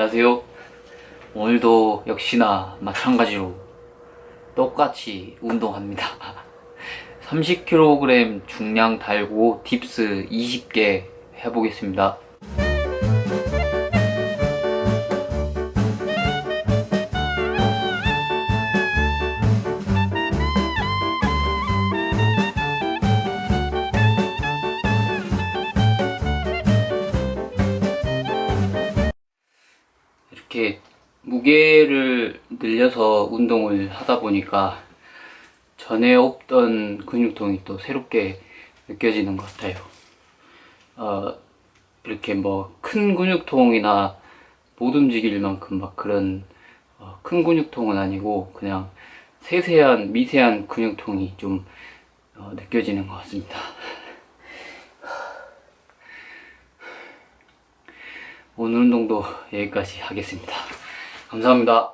안녕하세요. 오늘도 역시나 마찬가지로 똑같이 운동합니다. 30kg 중량 달고 딥스 20개 해보겠습니다. 이렇게 무게를 늘려서 운동을 하다 보니까 전에 없던 근육통이 또 새롭게 느껴지는 것 같아요. 어, 이렇게 뭐 큰 근육통이나 못 움직일 만큼 막 그런 어, 큰 근육통은 아니고 그냥 세세한 미세한 근육통이 좀 어, 느껴지는 것 같습니다. 오늘 운동도 여기까지 하겠습니다. 감사합니다.